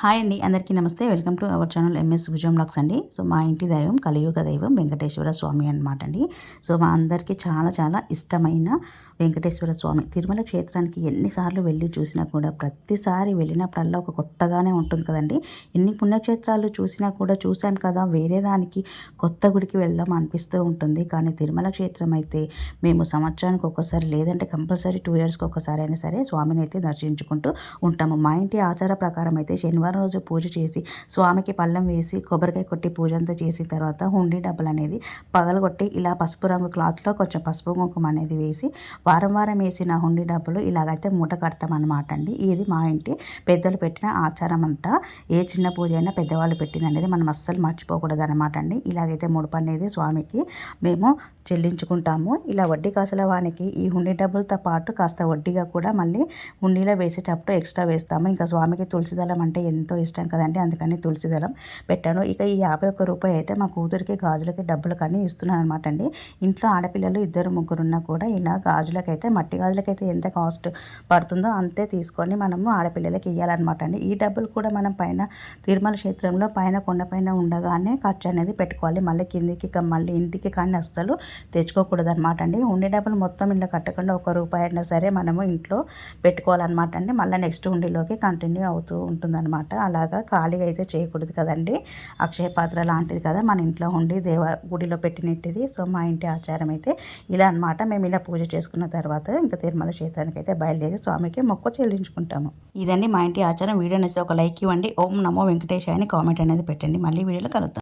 Hi అండి. అందరికీ నమస్తే. Welcome to our channel MS భుజం బ్లాగ్స్ అండి. సో మా ఇంటి దైవం కలియుగ దైవం వెంకటేశ్వర స్వామి అనమాట అండి. సో మా అందరికీ చాలా చాలా ఇష్టమైన వెంకటేశ్వర స్వామి. తిరుమల క్షేత్రానికి ఎన్నిసార్లు వెళ్ళి చూసినా కూడా ప్రతిసారి వెళ్ళినప్పుడల్లా ఒక కొత్తగానే ఉంటుంది కదండి. ఎన్ని పుణ్యక్షేత్రాలు చూసినా కూడా చూసాం కదా వేరే దానికి కొత్త గుడికి వెళ్దాం అనిపిస్తూ ఉంటుంది. కానీ తిరుమల క్షేత్రం అయితే మేము సంవత్సరానికి ఒకసారి లేదంటే కంపల్సరీ టూ ఇయర్స్కి ఒకసారి అయినా సరే స్వామిని అయితే దర్శించుకుంటూ ఉంటాము. మా ఇంటి ఆచార ప్రకారం అయితే శనివారం రోజు పూజ చేసి స్వామికి పళ్ళం వేసి కొబ్బరికాయ కొట్టి పూజ అంతా చేసిన తర్వాత హుండీ డబ్బులు అనేది పగలగొట్టి ఇలా పసుపు రంగు క్లాత్లో కొంచెం పసుపు కుంకుమ అనేది వేసి వారం వారం వేసిన హుండీ డబ్బులు ఇలాగైతే మూట కడతామన్నమాట అండి ఇది మా ఇంటి పెద్దలు పెట్టిన ఆచారం అంట ఏ చిన్న పూజ అయినా పెద్దవాళ్ళు పెట్టింది అనేది మనం అస్సలు మర్చిపోకూడదు అనమాట అండి ఇలాగైతే ముడుపు అనేది స్వామికి. మేము చెల్లించుకుంటాము. ఇలా వడ్డీ కాసుల వానికి ఈ హుండీ డబ్బులతో పాటు కాస్త వడ్డీగా కూడా మళ్ళీ హుండీలో వేసేటప్పుడు ఎక్స్ట్రా వేస్తాము. ఇంకా స్వామికి తులసి దళం అంటే ఎంతో ఇష్టం కదండి. అందుకని తులసి దళం పెట్టాను. ఇక ఈ యాభై ఒక్క రూపాయి అయితే మా కూతురికి గాజులకి డబ్బులు కానీ ఇస్తున్నాను అనమాట అండి ఇంట్లో ఆడపిల్లలు ఇద్దరు ముగ్గురు ఉన్నా కూడా ఇలా గాజులకైతే మట్టి గాజులకైతే ఎంత కాస్ట్ పడుతుందో అంతే తీసుకొని మనము ఆడపిల్లలకి ఇవ్వాలన్నమాట అండి. ఈ డబ్బులు కూడా మనం పైన తిరుమల క్షేత్రంలో పైన కొండపైన ఉండగానే ఖర్చు అనేది పెట్టుకోవాలి. మళ్ళీ కిందికి మళ్ళీ ఇంటికి కానీ అస్సలు తెచ్చుకోకూడదు అనమాట అండి. ఉండే డబ్బులు మొత్తం ఇంట్లో కట్టకుండా ఒక రూపాయి అయినా సరే మనము ఇంట్లో పెట్టుకోవాలన్నమాట అండి. మళ్ళీ నెక్స్ట్ ఉండిలోకి కంటిన్యూ అవుతూ ఉంటుందన్నమాట. అలాగా ఖాళీగా అయితే చేయకూడదు కదండి. అక్షయ పాత్ర లాంటిది కదా మన ఇంట్లో ఉండి దేవ గుడిలో పెట్టినట్టుది సో మా ఇంటి ఆచారం అయితే ఇలా అనమాట మేము ఇలా పూజ చేసుకున్న. తర్వాత ఇంకా తిరుమల క్షేత్రానికి అయితే బయలుదేరి స్వామికి మొక్క చెల్లించుకుంటాము. ఇదండి మా ఇంటి ఆచారం. వీడియో నచ్చితే ఒక లైక్ ఇవ్వండి. ఓం నమో వెంకటేశాయని కామెంట్ అనేది పెట్టండి. మళ్ళీ వీడియోలో కలుద్దాం.